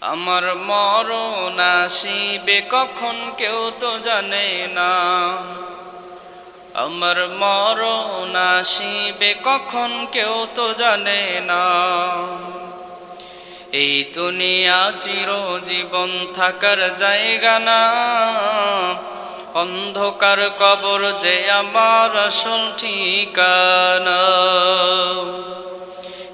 আমার মরণ আসিবে কখন কেউ তো জানে না। আমার মরণ আসিবে কখন কেউ তো জানে না। এই দুনিয়া চির জীবন থাকার জায়গা না। অন্ধকার কবর যে আমার আসল ঠিকানা।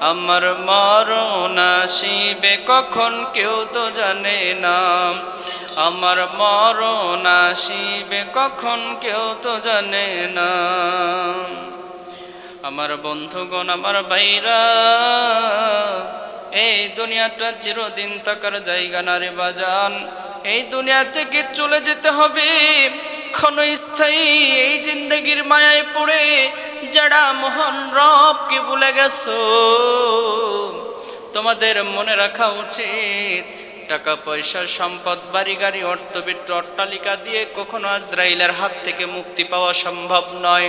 আমার মরণ আসিবে কখন কেউ তো জানে না। আমার মরণ আসিবে কখন কেউ তো জানে না। আমার বন্ধুগণ, আমার ভাইরা, এই দুনিয়াটা চিরদিন থাকার জায়গা না রে বাজান। এই দুনিয়া থেকে চলে যেতে হবে? ক্ষণস্থায়ী এই জিন্দগির মায়ায় পড়ে যারা মহান রবকে ভুলে গেছো। তোমাদের মনে রাখা উচিত, টাকা, পয়সা, সম্পদ, বাড়ি, গাড়ি, অর্থবিত্ত, অট্টালিকা দিয়ে কখনো আজরাইলের হাত থেকে মুক্তি পাওয়া সম্ভব নয়।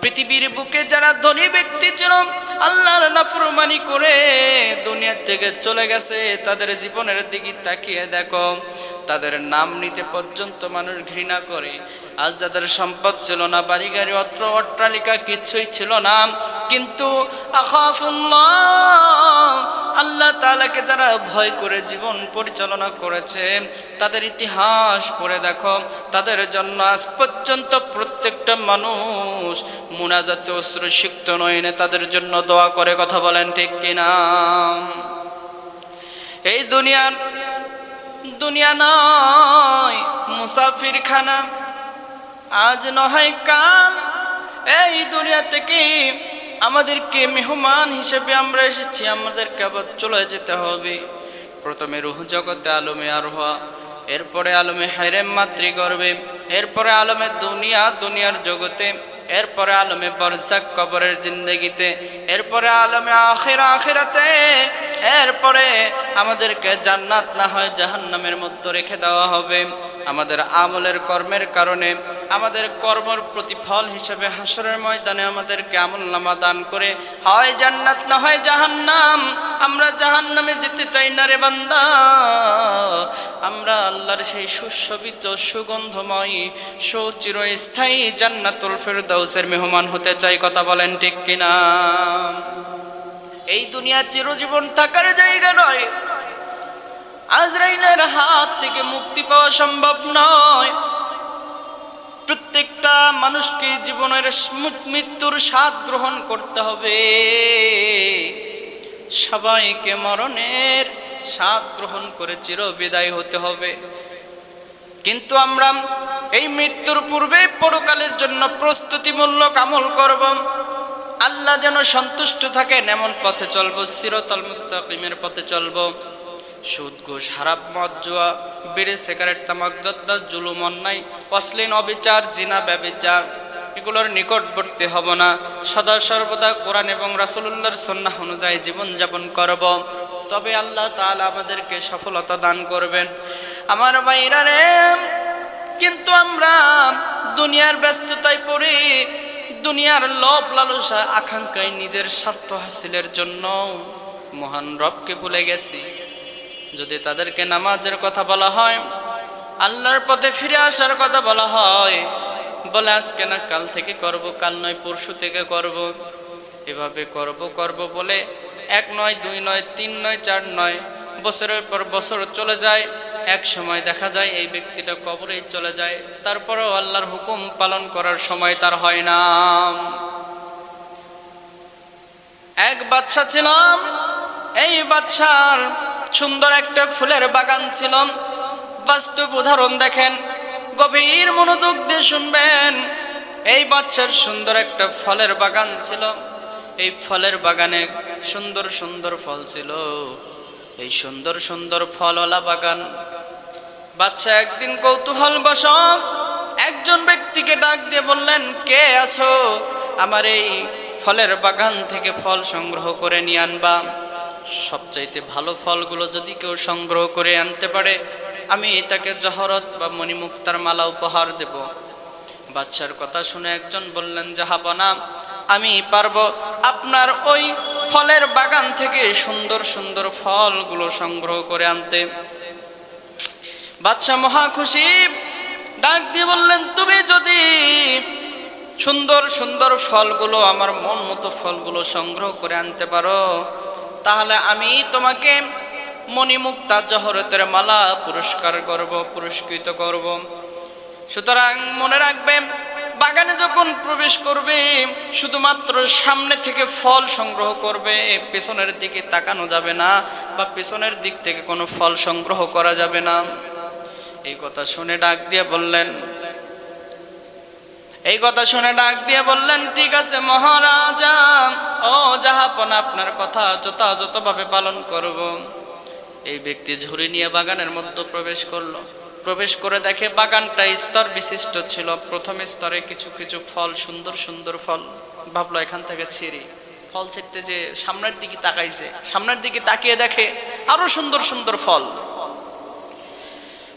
পৃথিবীর বুকে যারা ধনী ব্যক্তি ছিল আল্লাহর নাফরমানি করে দুনিয়ার থেকে চলে গেছে, তাদের জীবনের দিকে তাকিয়ে দেখো, তাদের নাম নিতে পর্যন্ত মানুষ ঘৃণা করে। আর যাদের সম্পদ ছিল না বাড়ি গাড়ি অত্র অট্টালিকা, কিছুই ছিল না। কিন্তু আখাফুল্লাহ আল্লাহ তাআলাকে যারা ভয় করে জীবন পরিচালনা করেছে, তাদের ইতিহাস পড়ে দেখো। তাদের জন্য আজ পর্যন্ত প্রত্যেকটা মানুষ মুনাজাতে অশ্রু সিক্ত নয়নে তাদের জন্য দোয়া করে কথা বলেন ঠিক কিনা? এই দুনিয়া দুনিয়া নয় মুসাফির খানা আজ নয় কাল, এই দুনিয়া থেকে আমাদেরকে মেহমান হিসেবে আমরা এসেছি, আমাদেরকে আবার চলে যেতে হবে। প্রথমে রুহ জগতে আলমে আরোহা, এরপরে আলমে হাইরেম মাতৃ গর্বে এরপরে আলমে দুনিয়া, দুনিয়ার জগতে, এরপরে আলমে বরজাক কবরের জিন্দগিতে, এরপরে আলমে আখের আখেরাতে এরপরে আমাদেরকে জান্নাত না হয় জাহান্নামের মধ্যে রেখে দেওয়া হবে। আমাদের আমলের কর্মের কারণে, আমাদের কর্মর প্রতিফল হিসেবে হাসরের ময়দানে আমাদেরকে আমল নামা দান করে, হয় জান্নাত না হয় জাহান্নাম, আমরা জাহান্নামে যেতে চাই না রে বান্দা। আমরা আল্লাহর সেই সুশোভিত, সুগন্ধময়, সুচিরস্থায়ী জান্নাতুল ফেরদাউসের মেহমান হতে চাই, কথা বলেন ঠিক কিনা? এই দুনিয়ার চিরজীবন থাকার জায়গা নয়। আজরাইলের হাত থেকে মুক্তি পাওয়া সম্ভব নয়। প্রত্যেকটা মানুষকে জীবনের মৃত্যুর স্বাদ গ্রহণ করতে হবে। সবাইকে মরণের স্বাদ গ্রহণ করে চির বিদায় হতে হবে। কিন্তু আমরা এই মৃত্যুর পূর্বে পরকালের জন্য প্রস্তুতিমূলক আমল করব। আল্লাহ যেন সন্তুষ্ট থাকেন, এমন পথে চলবো, সিরতল মুস্তাকিমের পথে চলবো। সুদ, ঘুষ হারাপ মদ, জুয়া, বেড়ে, সিগারেট, তামাক জদ্দা জুলুম, অন্যায়, অশ্লীল, অবিচার, জিনা, ব্যবিচার, এগুলোর নিকটবর্তী হব না। সদা সর্বদা কোরআন এবং রাসুলুল্লাহর সন্ন্যাহ অনুযায়ী জীবনযাপন করব। তবে আল্লাহ তাআলা আমাদেরকে সফলতা দান করবেন। আমার ভাইরা রে, কিন্তু আমরা দুনিয়ার ব্যস্ততায় পড়ে দুনিয়ার লোভ লালসা আকাঙ্ক্ষায় নিজের স্বার্থ হাসিলের জন্য মহান রবকে ভুলে গেছি। যদি তাদেরকে নামাজের কথা বলা হয়, আল্লাহর পথে ফিরে আসার কথা বলা হয়, বলে আজকে না কাল থেকে করব, কাল নয়, পরশু থেকে করব। এভাবে করব করব বলে এক নয়, দুই নয়, তিন নয়, চার নয়, বছরের পর বছর চলে যায়। এক সময় দেখা যায় এই ব্যক্তিটা কবরেই চলে যায়, তারপরেও আল্লাহর হুকুম পালন করার সময় তার হয় না। এক বাচ্চা ছিলাম এই বাচ্চার সুন্দর একটা ফুলের বাগান ছিল। বাস্তব উদাহরণ দেখেন, গভীর মনোযোগ দিয়ে শুনবেন, এই বাচ্চার সুন্দর একটা ফলের বাগান ছিল। এই ফলের বাগানে সুন্দর সুন্দর ফল ছিল। এই সুন্দর সুন্দর ফলওয়ালা বাগান। বাচ্চা একদিন কৌতূহল বশ একজন ব্যক্তিকে ডাক দিয়ে বললেন, কে আছো? আমার এই ফলের বাগান থেকে ফল সংগ্রহ করে নিয়ে আনবা। সবচাইতে ভালো ফলগুলো যদি কেউ সংগ্রহ করে আনতে পারে, আমি তাকে জহরত বা মণিমুক্তার মালা উপহার দেব। বাচ্চার কথা শুনে একজন বললেন, জাহাপনা, আমি পারব। আপনার ওই ফলের বাগান থেকে সুন্দর সুন্দর ফলগুলো সংগ্রহ করে আনতে। বাচ্চা মহা খুশি। ডাক দিয়ে বললেন, তুমি যদি সুন্দর সুন্দর ফলগুলো, আমার মন মতো ফলগুলো সংগ্রহ করে আনতে পারো, তাহলে আমি তোমাকে মণিমুক্তা জহরতের মালা পুরস্কার করব, পুরস্কৃত করব। সুতরাং মনে রাখবে বাগানে যখন প্রবেশ করবে, শুধুমাত্র সামনে থেকে ফল সংগ্রহ করবে, পেছনের দিকে তাকানো যাবে না বা পেছনের দিক থেকে কোনো ফল সংগ্রহ করা যাবে না। এই কথা শুনে ডাক দিয়ে বললেন, এই কথা শুনে ডাক দিয়ে বললেন, ঠিক আছে মহারাজা, ও জাহাপনা আপনার কথা যথাযথভাবে পালন করব। এই ব্যক্তি ঝুড়ি নিয়ে বাগানের মধ্যে প্রবেশ করল। প্রবেশ করে দেখে বাগানটা স্তর বিশিষ্ট ছিল। প্রথম স্তরে কিছু কিছু ফল, সুন্দর সুন্দর ফল। ভাবলো এখান থেকে ছিঁড়ি। ফল ছিঁড়তে যে সামনের দিকে তাকাইছে, সামনের দিকে তাকিয়ে দেখে আরও সুন্দর সুন্দর ফল।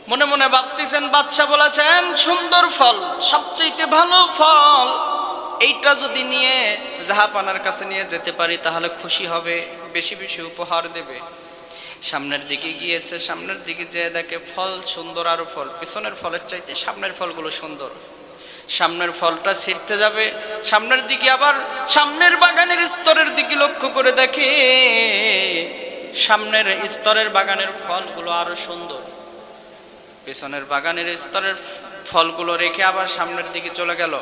মনে মনে ভাবতেছেন বাচ্চা বলেছেন, সুন্দর ফল সবচেয়ে ভালো ফল। এইটা যদি নিয়ে জাহাপানার কাছে নিয়ে যেতে পারি, তাহলে খুশি হবে, বেশি বেশি উপহার দেবে। সামনের দিকে গিয়েছে, সামনের দিকে যে দেখে ফল সুন্দর আরও ফল। পিছনের ফলের চাইতে সামনের ফলগুলো সুন্দর। সামনের ফলটা ছিঁড়তে যাবে, সামনের দিকে আবার সামনের বাগানের স্তরের দিকে লক্ষ্য করে দেখে সামনের স্তরের বাগানের ফলগুলো আরও সুন্দর। পেছনের বাগানের স্তরের ফলগুলো রেখে আবার সামনের দিকে চলে গেল।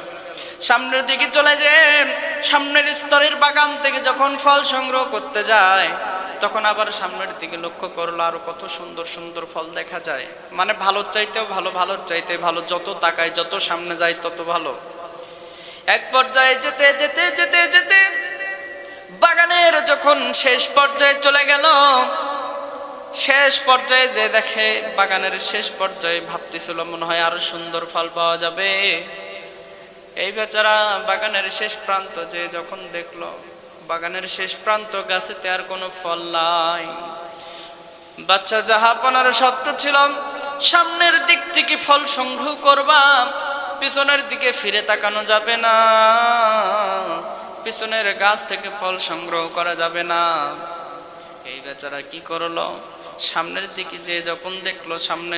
সামনের দিকে চলে যে সামনের স্তরের বাগান থেকে যখন ফল সংগ্রহ করতে যায় তখন আবার সামনের দিকে লক্ষ্য করল আরও কত সুন্দর সুন্দর ফল দেখা যায়। মানে ভালোর চাইতেও ভালো, ভালোর চাইতে ভালো। যত তাকায়, যত সামনে যায়, তত ভালো। এক পর্যায়ে যেতে যেতে যেতে যেতে বাগানের যখন শেষ পর্যায়ে চলে গেল, শেষ পর্যায়ে যে দেখে বাগানের শেষ পর্যায়ে ভাবতেছিল মনে হয় আরও সুন্দর ফল পাওয়া যাবে। এই বেচারা বাগানের শেষ প্রান্ত যে যখন দেখল বাগানের শেষ প্রান্ত গাছেতে আর কোনো ফল নাই। বাচ্চা জাহাপনার সত্য ছিল, সামনের দিক থেকে ফল সংগ্রহ করবা, পিছনের দিকে ফিরে তাকানো যাবে না। পিছনের গাছ থেকে ফল সংগ্রহ করা যাবে না। এই বেচারা কি করল? সামনের দিকে যে যখন দেখল সামনে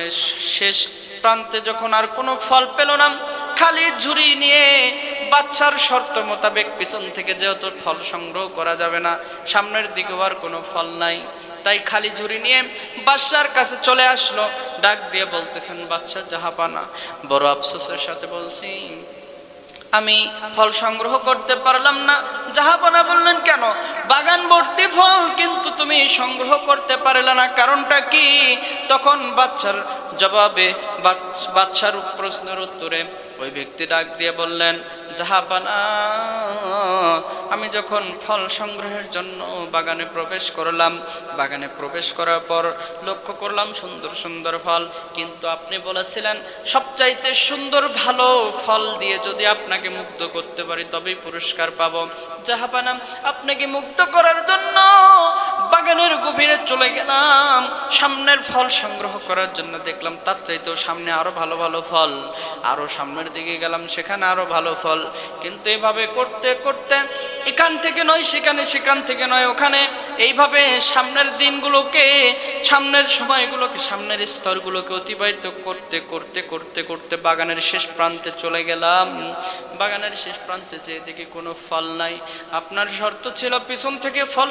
শেষ প্রান্তে যখন আর কোনো ফল পেল না, খালি ঝুড়ি নিয়ে বাচ্চার শর্ত মোতাবেক পিছন থেকে যেহেতু ফল সংগ্রহ করা যাবে না, সামনের দিকেও আর কোনো ফল নাই। তাই খালি ঝুড়ি নিয়ে বাচ্চার কাছে চলে আসলো, ডাক দিয়ে বলতেছেন বাচ্চা জাহাপানা বড় আফসোসের সাথে বলছি, আমি ফল সংগ্রহ করতে পারলাম না। জাহাপনা বললেন, কেন? বাগান ভর্তি ফল কিন্তু তুমি সংগ্রহ করতে পারলে না। কারণটা কি? তখন বাচ্চার জবাবে বাচ- বাচ্চার প্রশ্নের উত্তরে ওই ব্যক্তি ডাক দিয়ে বললেন জাহাপানা আমি যখন ফল সংগ্রহের জন্য বাগানে প্রবেশ করলাম, বাগানে প্রবেশ করার পর লক্ষ্য করলাম সুন্দর সুন্দর ফল। কিন্তু আপনি বলেছিলেন, সবচাইতে সুন্দর ভালো ফল দিয়ে যদি আপনাকে মুক্ত করতে পারি, তবেই পুরস্কার পাবো। জাহাপানা আপনাকে মুক্ত করার জন্য বাগানের গভীরে চলে গেলাম। সামনের ফল সংগ্রহ করার জন্য দেখলাম, তার চাইতেও সামনে আরও ভালো ভালো ফল। আরও সামনের দিকে গেলাম, সেখানে আরও ভালো ফল। কিন্তু এভাবে করতে করতে এখান থেকে নয়, সেখানে, সেখান থেকে নয়, ওখানে। এইভাবে সামনের দিনগুলোকে, সামনের সময়গুলোকে, সামনের স্তরগুলোকে অতিবাহিত করতে করতে করতে করতে বাগানের শেষ প্রান্তে চলে গেলাম। বাগানের শেষ প্রান্তে যে দেখি কোনো ফল নাই। আপনার শর্ত ছিল পিছন থেকে ফল